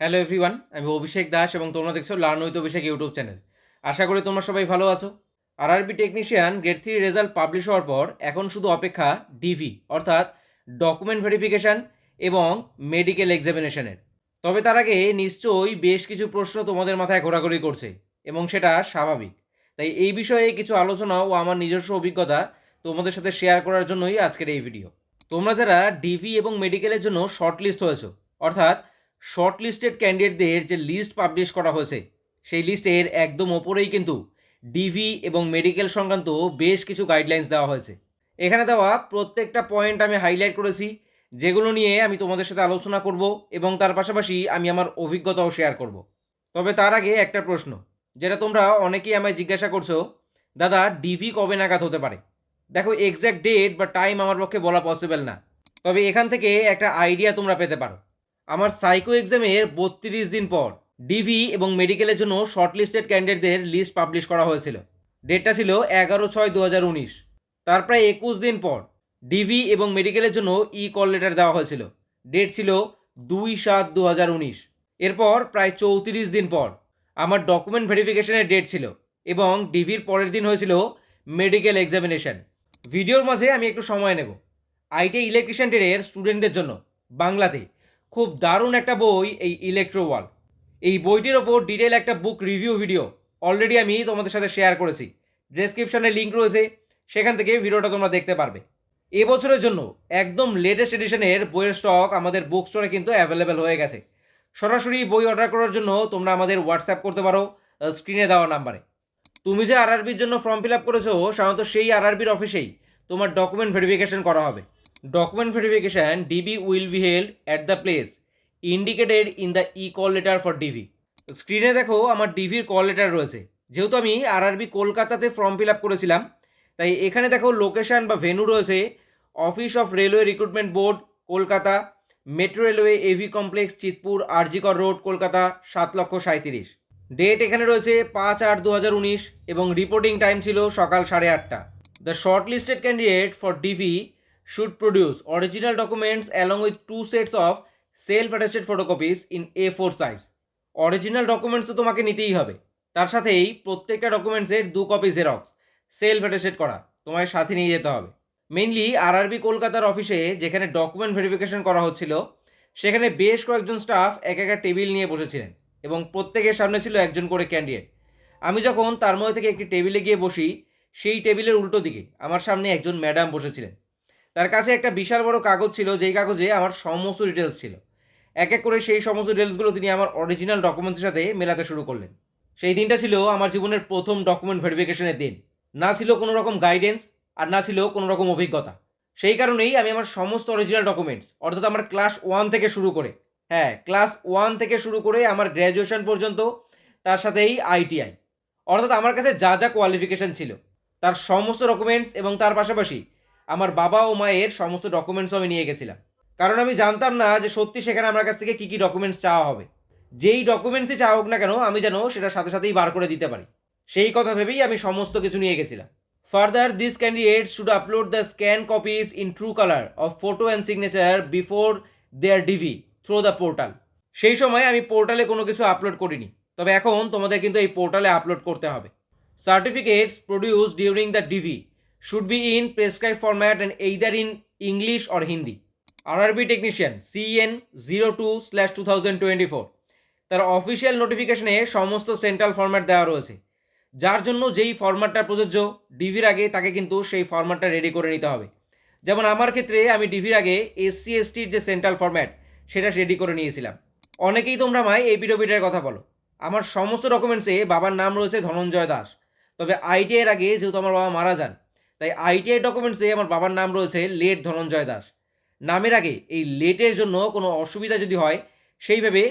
Hello everyone আমি অভিষেক দাস এবং তোমরা দেখছ learn with Abhishek YouTube channel. আশা করি তোমরা সবাই ভালো আছো। RRB technician grade three result publish হওয়ার পর এখন শুধু অপেক্ষা ডিভি অর্থাৎ ডকুমেন্ট ভেরিফিকেশান এবং মেডিকেল এক্সামিনেশনের তবে তার আগে নিশ্চয়ই বেশ কিছু প্রশ্ন তোমাদের মাথায় ঘোরাঘুরি করছে এবং সেটা স্বাভাবিক। তাই এই বিষয়ে কিছু আলোচনা ও আমার নিজস্ব অভিজ্ঞতা তোমাদের সাথে শেয়ার করার জন্যই আজকের এই ভিডিও তোমরা যারা ডিভি এবং মেডিকেলের জন্য শর্ট লিস্ট হয়েছো, অর্থাৎ শর্ট লিস্টেড ক্যান্ডিডেটদের যে লিস্ট পাবলিশ করা হয়েছে, সেই লিস্টের একদম ওপরেই কিন্তু ডিভি এবং মেডিকেল সংক্রান্ত বেশ কিছু গাইডলাইন্স দেওয়া হয়েছে। এখানে দেওয়া প্রত্যেকটা পয়েন্ট আমি হাইলাইট করেছি, যেগুলো নিয়ে আমি তোমাদের সাথে আলোচনা করব এবং তার পাশাপাশি আমি আমার অভিজ্ঞতাও শেয়ার করব। তবে তার আগে একটা প্রশ্ন, যেটা তোমরা অনেকেই আমায় জিজ্ঞাসা করছ, দাদা, ডিভি কবে নাগাদ হতে পারে? দেখো এক্স্যাক্ট ডেট বা টাইম আমার পক্ষে বলা পসিবল না। তবে এখান থেকে একটা আইডিয়া তোমরা পেতে পারো। আমার সাইকো এক্সামের বত্রিশ দিন পর ডিভি এবং মেডিকেলের জন্য শর্টলিস্টেড ক্যান্ডিডেটদের লিস্ট পাবলিশ করা হয়েছিল। ডেটটা ছিল এগারো ছয় দু হাজার উনিশ। তার প্রায় একুশ দিন পর ডিভি এবং মেডিকেলের জন্য ই কল লেটার দেওয়া হয়েছিল। ডেট ছিল দুই সাত দু হাজার উনিশ। এরপর প্রায় চৌত্রিশ দিন পর আমার ডকুমেন্ট ভেরিফিকেশনের ডেট ছিল এবং ডিভির পরের দিন হয়েছিল মেডিকেল এক্সামিনেশন ভিডিওর মাঝে আমি একটু সময় নেব। আইটি ইলেকট্রিশিয়ান ট্রেডের স্টুডেন্টদের জন্য, বাংলাতে। খুব দারুণ একটা বই এই ইলেকট্রো ওয়াল এই বইটির ওপর ডিটেল একটা বুক রিভিউ ভিডিও অলরেডি আমি তোমাদের সাথে শেয়ার করেছি। ডেসক্রিপশনে লিঙ্ক রয়েছে, সেখান থেকে ভিডিওটা তোমরা দেখতে পারবে। এবছরের জন্য একদম লেটেস্ট এডিশনের বইয়ের স্টক আমাদের বুক স্টোরে কিন্তু অ্যাভেলেবেল হয়ে গেছে। সরাসরি বই অর্ডার করার জন্য তোমরা আমাদের হোয়াটসঅ্যাপ করতে পারো স্ক্রিনে দেওয়া নাম্বারে তুমি যে আরআরবির জন্য ফর্ম ফিল আপ করেছ, সাধারণত সেই আরআরবির অফিসেই তোমার ডকুমেন্ট ভেরিফিকেশন করা হবে। Document verification db will be held at the place, indicated in the e call letter for dv স্ক্রিনে দেখো, আমার ডিভির কল লেটার রয়েছে। যেহেতু আমি আর আরআরবি কলকাতাতে ফর্ম ফিল আপ করেছিলাম, তাই এখানে দেখো লোকেশন বা ভেনু রয়েছে। Office of railway recruitment board Kolkata. Metro railway AV complex Chitpur RG Kar road Kolkata, সাত লক্ষ সাঁত্রিশ ডেট এখানে রয়েছে পাঁচ আট দু হাজার উনিশ এবং রিপোর্টিং টাইম ছিল সকাল সাড়ে আটটা। The shortlisted candidate for DV should produce original documents along with two sets of self-attested photocopies in A4 size. Original documents তো তোমাকে নিতেই হবে। তার সাথেই প্রত্যেকটা ডকুমেন্টসের দু কপি জেরক্স সেলফ অ্যাটেস্টেড করা, তোমায় সাথে নিয়ে যেতে হবে। মেইনলি আরআরবি কলকাতার অফিসে যেখানে ডকুমেন্ট ভেরিফিকেশন করা হচ্ছিল, সেখানে বেশ কয়েকজন স্টাফ এক একটা টেবিল নিয়ে বসেছিলেন এবং প্রত্যেকের সামনে ছিল একজন করে ক্যান্ডিডেট আমি যখন তার মধ্যে থেকে একটি টেবিলে গিয়ে বসি, সেই টেবিলের উল্টো দিকে আমার সামনে একজন ম্যাডাম বসেছিলেন। তার কাছে একটা বিশাল বড় কাগজ ছিল, যেই কাগজে আমার সমস্ত ডিটেলস ছিল। এক এক করে সেই সমস্ত ডিটেলসগুলো তিনি আমার অরিজিনাল ডকুমেন্টসের সাথে মেলাতে শুরু করলেন। সেই দিনটা ছিল আমার জীবনের প্রথম ডকুমেন্ট ভেরিফিকেশনের দিন। না ছিল কোনো রকম গাইডেন্স আর না ছিল কোনো রকম অভিজ্ঞতা। সেই কারণেই আমি আমার সমস্ত অরিজিনাল ডকুমেন্টস অর্থাৎ আমার ক্লাস ওয়ান থেকে শুরু করে হ্যাঁ ক্লাস ওয়ান থেকে শুরু করে আমার গ্র্যাজুয়েশন পর্যন্ত তার সাথেই আইটিআই অর্থাৎ আমার কাছে যা যা কোয়ালিফিকেশন ছিল, তার সমস্ত ডকুমেন্টস এবং তার পাশাপাশি আমার বাবা ও মায়ের সমস্ত ডকুমেন্টসও আমি নিয়ে গেছিলাম। কারণ আমি জানতাম না যে সত্যি সেখানে আমার কাছ থেকে কী কী ডকুমেন্টস চাওয়া হবে। যেই ডকুমেন্টসই চাওয়া হোক না কেন, আমি যেন সেটা সাথে সাথেই বার করে দিতে পারি। সেই কথা ভেবেই আমি সমস্ত কিছু নিয়ে গেছিলাম। Further this candidate should upload the scan copies in true colour of photo and signature before their DV through the portal সেই সময় আমি পোর্টালে কোনো কিছু আপলোড করিনি। তবে এখন তোমাদের কিন্তু এই পোর্টালে আপলোড করতে হবে। Certificates produce during the DV should be in prescribed format and either in English or Hindi. RRB Technician CN 02 slash 2024 তার অফিসিয়াল নোটিফিকেশনে সমস্ত সেন্ট্রাল ফরম্যাট দেওয়া রয়েছে। যার জন্য যেই ফরম্যাটটা প্রযোজ্য ডিভির আগে তাকে কিন্তু সেই ফরম্যাটটা রেডি করে নিতে হবে। যেমন আমার ক্ষেত্রে আমি ডিভির আগে এসসি এসটির যে সেন্ট্রাল ফরম্যাট সেটা রেডি করে নিয়েছিলাম। অনেকেই তোমরা আমায় এই পিডোপিটার কথা বলো। আমার সমস্ত ডকুমেন্টসে বাবার নাম রয়েছে ধনঞ্জয় দাস। তবে আইটিআইয়ের আগে যেহেতু আমার বাবা মারা যান তাই আইটিআই ডকুমেন্টসে আমার বাবার নাম রয়েছে লেট ধনঞ্জয় দাস। নামের আগে এই লেটের জন্য কোনো অসুবিধা যদি হয় সেইভাবে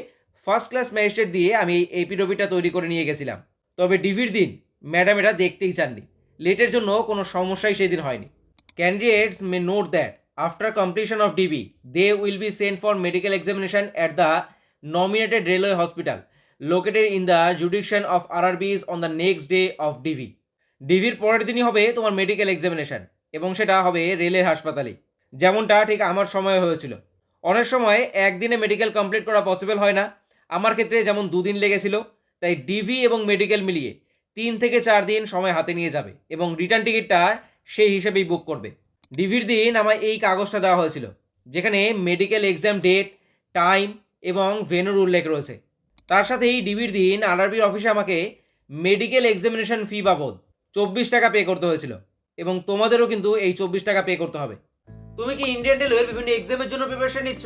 ফার্স্ট ক্লাস ম্যাজিস্ট্রেট দিয়ে আমি এই এপিডোপিটা তৈরি করে নিয়ে গেছিলাম। তবে ডিভির দিন ম্যাডাম এটা দেখতেই চাননি। লেটের জন্য কোনো সমস্যাই সেদিন হয়নি। Candidates may note that after completion of DV they will be sent for medical examination at the nominated railway hospital located in the jurisdiction of RRBs on the next day of DV ডিভির পরের দিনই হবে তোমার medical examination এবং সেটা হবে রেলের হাসপাতালে। যেমনটা ঠিক আমার সময় হয়েছিল। অনেক সময় একদিনে মেডিকেল কমপ্লিট করা পসিবল হয় না। আমার ক্ষেত্রে যেমন দুদিন লেগেছিল, তাই ডিভি এবং মেডিকেল মিলিয়ে তিন থেকে চার দিন সময় হাতে নিয়ে যাবে, এবং রিটার্ন টিকিটটা সেই হিসেবেই বুক করবে। ডিভির দিন আমার এই কাগজটা দেওয়া হয়েছিল, যেখানে মেডিকেল এক্সাম ডেট টাইম এবং ভেনুর উল্লেখ রয়েছে। তার সাথেই ডিভির দিন আরআরবির অফিসে আমাকে মেডিকেল এক্সামিনেশন ফি বাবদ চব্বিশ টাকা পে করতে হয়েছিল। এবং তোমাদেরও কিন্তু এই চব্বিশ টাকা পে করতে হবে। তুমি কি ইন্ডিয়ান রেলওয়ের বিভিন্ন এক্সামের জন্য প্রিপারেশন নিচ্ছ?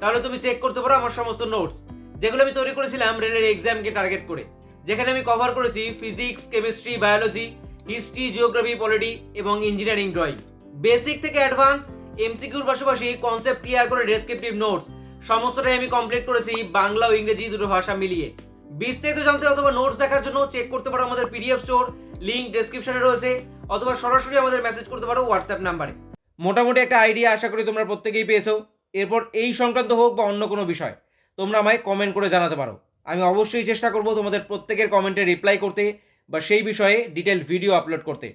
তাহলে তুমি চেক করতে পারো আমার সমস্ত নোটস যেগুলো আমি তৈরি করেছিলাম রেলের এক্সামকে টার্গেট করে। যেখানে আমি কভার করেছি physics chemistry biology history geography polity এবং ইঞ্জিনিয়ারিং ড্রয়িং বেসিক থেকে অ্যাডভান্স এমসিকিউর পাশাপাশি কনসেপ্ট ক্লিয়ার করে ডেসক্রিপটিভ নোটস সমস্তটাই আমি কমপ্লিট করেছি বাংলা ও ইংরেজি দুটো ভাষা মিলিয়ে। বিস্তারিত জানতে অথবা নোটস দেখার জন্য চেক করতে পারো আমাদের পিডিএফ স্টোর লিংক ডেসক্রিপশনে রয়েছে, অথবা সরাসরি আমাদের মেসেজ করতে পারো হোয়াটসঅ্যাপ নাম্বারে। মোটামুটি একটা আইডিয়া আশা করি তোমরা প্রত্যেকেই পেয়েছ। এরপর এই সংক্রান্ত হোক বা অন্য কোনো বিষয়, তোমরা আমায় কমেন্ট করে জানাতে পারো। আমি অবশ্যই চেষ্টা করব তোমাদের প্রত্যেকের কমেন্টে রিপ্লাই করতে বা সেই বিষয়ে ডিটেল ভিডিও আপলোড করতে।